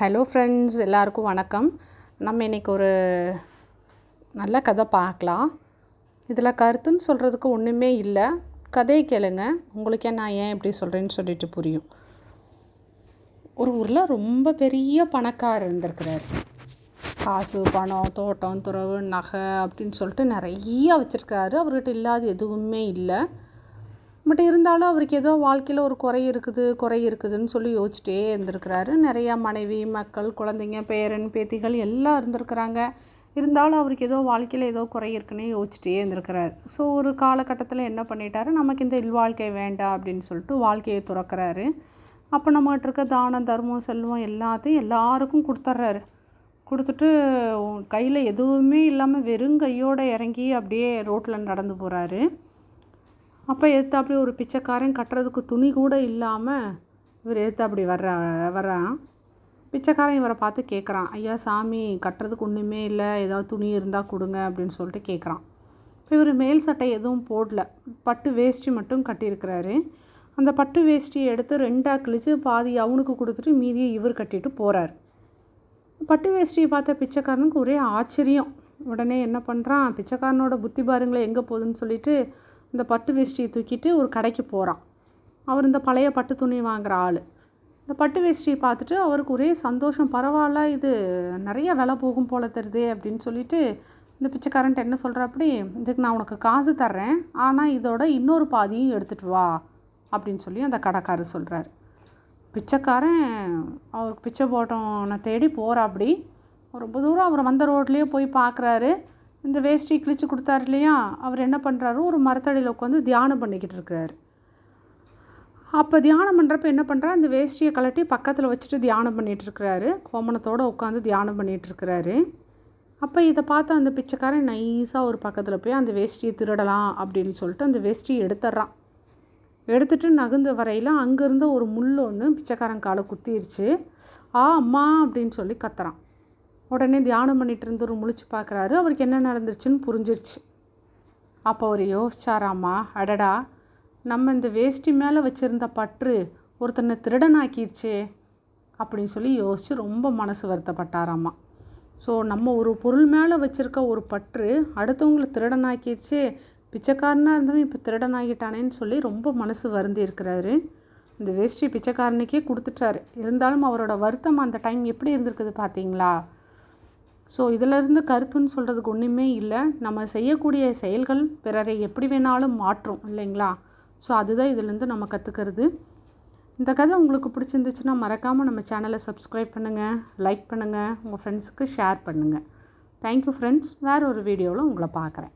Hello friends எல்லாருக்கும் வணக்கம். நம்ம இன்றைக்கி ஒரு நல்ல கதை பார்க்கலாம். இதில் கருத்துன்னு சொல்கிறதுக்கு ஒன்றுமே இல்லை. கதையை கேளுங்க. உங்களுக்கே நான் ஏன் இப்படி சொல்கிறேன்னு சொல்லிட்டு புரியும். ஒரு ஊரில் ரொம்ப பெரிய பணக்காரர் இருந்திருக்கிறார். காசு பணம் தோட்டம் துறவு நகை அப்படின்னு சொல்லிட்டு நிறைய வச்சுருக்காரு. அவர்கிட்ட இல்லாத எதுவுமே இல்லை. பட் இருந்தாலும் அவருக்கு ஏதோ வாழ்க்கையில் ஒரு குறை இருக்குது குறை இருக்குதுன்னு சொல்லி யோசிச்சிட்டே இருந்திருக்கிறாரு. நிறையா மனைவி மக்கள் குழந்தைங்க பேரன் பேத்திகள் எல்லாம் இருந்திருக்கிறாங்க. இருந்தாலும் அவருக்கு ஏதோ வாழ்க்கையில் ஏதோ குறை இருக்குன்னு யோசிச்சிட்டே இருந்திருக்கிறாரு. ஸோ ஒரு காலகட்டத்தில் என்ன பண்ணிட்டாரு? நமக்கு இந்த இல்வாழ்க்கை வேண்டாம் அப்படின்னு சொல்லிட்டு வாழ்க்கையை துறக்கிறாரு. அப்போ நம்மகிட்ட இருக்க தானம் தர்மம் செல்வம் எல்லாத்தையும் எல்லாருக்கும் கொடுத்துட்றாரு. கொடுத்துட்டு கையில் எதுவுமே இல்லாமல் வெறும் கையோடு இறங்கி அப்படியே ரோட்டில் நடந்து போகிறாரு அப்போ எடுத்தாப்படி ஒரு பிச்சைக்காரன் கட்டுறதுக்கு துணி கூட இல்லாமல் இவர் எடுத்தாப்படி வர்ற வர்றான் பிச்சைக்காரன் இவரை பார்த்து கேட்குறான் ஐயா சாமி கட்டுறதுக்கு ஒன்றுமே இல்லை. ஏதாவது துணி இருந்தால் கொடுங்க அப்படின்னு சொல்லிட்டு கேட்குறான் இப்போ இவர் மேல் சட்டை எதுவும் போடல. பட்டு வேஷ்டி மட்டும் கட்டியிருக்கிறாரு. அந்த பட்டு வேஷ்டியை எடுத்து ரெண்டாக கிழித்து பாதி அவனுக்கு கொடுத்துட்டு மீதியை இவர் கட்டிட்டு போகிறார் பட்டு வேஷ்டியை பார்த்த பிச்சைக்காரனுக்கு ஒரே ஆச்சரியம். உடனே என்ன பண்ணுறான் பிச்சைக்காரனோட புத்தி பாருங்களே எங்கே போகுதுன்னு சொல்லிட்டு இந்த பட்டு வேஷ்டியை தூக்கிட்டு ஒரு கடைக்கு போகிறான் அவர் இந்த பழைய பட்டு துணி வாங்குகிற ஆள். இந்த பட்டு வேஷ்டியை பார்த்துட்டு அவருக்கு ஒரே சந்தோஷம் பரவாயில்ல இது நிறைய விலை போகும் போல தருது அப்படின்னு சொல்லிட்டு இந்த பிச்சைக்காரன்ட்ட என்ன சொல்கிற அப்படி இதுக்கு நான் உனக்கு காசு தர்றேன் ஆனால் இதோட இன்னொரு பாதியும் எடுத்துகிட்டு வா அப்படின்னு சொல்லி அந்த கடைக்காரர் சொல்கிறார் பிச்சைக்காரன் அவருக்கு பிச்சை போட்டவனை தேடி போகிறா அப்படி ரொம்ப தூரம் அவர் வந்த ரோட்லேயே போய் பார்க்குறாரு இந்த வேஷ்டி கிழிச்சு கொடுத்தாரு இல்லையா? அவர் என்ன பண்ணுறாரு ஒரு மரத்தடியில் உட்காந்து தியானம் பண்ணிக்கிட்டு இருக்கிறாரு. அப்போ தியானம் பண்ணுறப்ப என்ன பண்ணுறா அந்த வேஷ்டியை கலட்டி பக்கத்தில் வச்சுட்டு தியானம் பண்ணிகிட்ருக்கிறாரு கோமணத்தோடு உட்காந்து தியானம் பண்ணிகிட்ருக்கிறாரு அப்போ இதை பார்த்து அந்த பிச்சைக்காரன் நைஸாக ஒரு பக்கத்தில் போய் அந்த வேஷ்டியை திருடலாம் அப்படின்னு சொல்லிட்டு அந்த வேஷ்டியை எடுத்துட்றான். எடுத்துகிட்டு நகுந்த வரையில் அங்கேருந்து ஒரு முள் ஒன்று பிச்சைக்காரன் காலை குத்திருச்சு. ஆ அம்மா அப்படின்னு சொல்லி கத்துறான். உடனே தியானம் பண்ணிட்டு இருந்து முழிச்சு பார்க்குறாரு அவருக்கு என்ன நடந்துருச்சுன்னு புரிஞ்சிருச்சு. அப்போ அவர் யோசிச்சாராம்மா அடடா நம்ம இந்த வேஷ்டி மேலே வச்சுருந்த பற்று ஒருத்தனை திருடனாக்கிருச்சே அப்படின்னு சொல்லி யோசித்து ரொம்ப மனசு வருத்தப்பட்டாராம்மா ஸோ நம்ம ஒரு பொருள் மேலே வச்சுருக்க ஒரு பற்று அடுத்தவங்களை திருடனாக்கிருச்சு பிச்சைக்காரனாக இருந்தவன் இப்போ திருடனாகிட்டானேன்னு சொல்லி ரொம்ப மனசு வருந்தி இருக்கிறாரு. இந்த வேஷ்டி பிச்சைக்காரனுக்கே கொடுத்துட்டாரு. இருந்தாலும் அவரோட வருத்தம் அந்த டைம் எப்படி இருந்திருக்குது பார்த்தீங்களா ஸோ இதிலிருந்து கருத்துன்னு சொல்கிறதுக்கு ஒன்றுமே இல்லை. நம்ம செய்யக்கூடிய செயல்கள் பிறரை எப்படி வேணாலும் மாற்றும் இல்லைங்களா? ஸோ அதுதான் இதுலேருந்து நம்ம கற்றுக்கிறது இந்த கதை உங்களுக்கு பிடிச்சிருந்துச்சுன்னா மறக்காமல் நம்ம சேனலை சப்ஸ்கிரைப் பண்ணுங்கள் லைக் பண்ணுங்கள் உங்கள் ஃப்ரெண்ட்ஸுக்கு ஷேர் பண்ணுங்கள் தேங்க்யூ ஃப்ரெண்ட்ஸ் வேறு ஒரு வீடியோவில் உங்களை பார்க்குறேன்.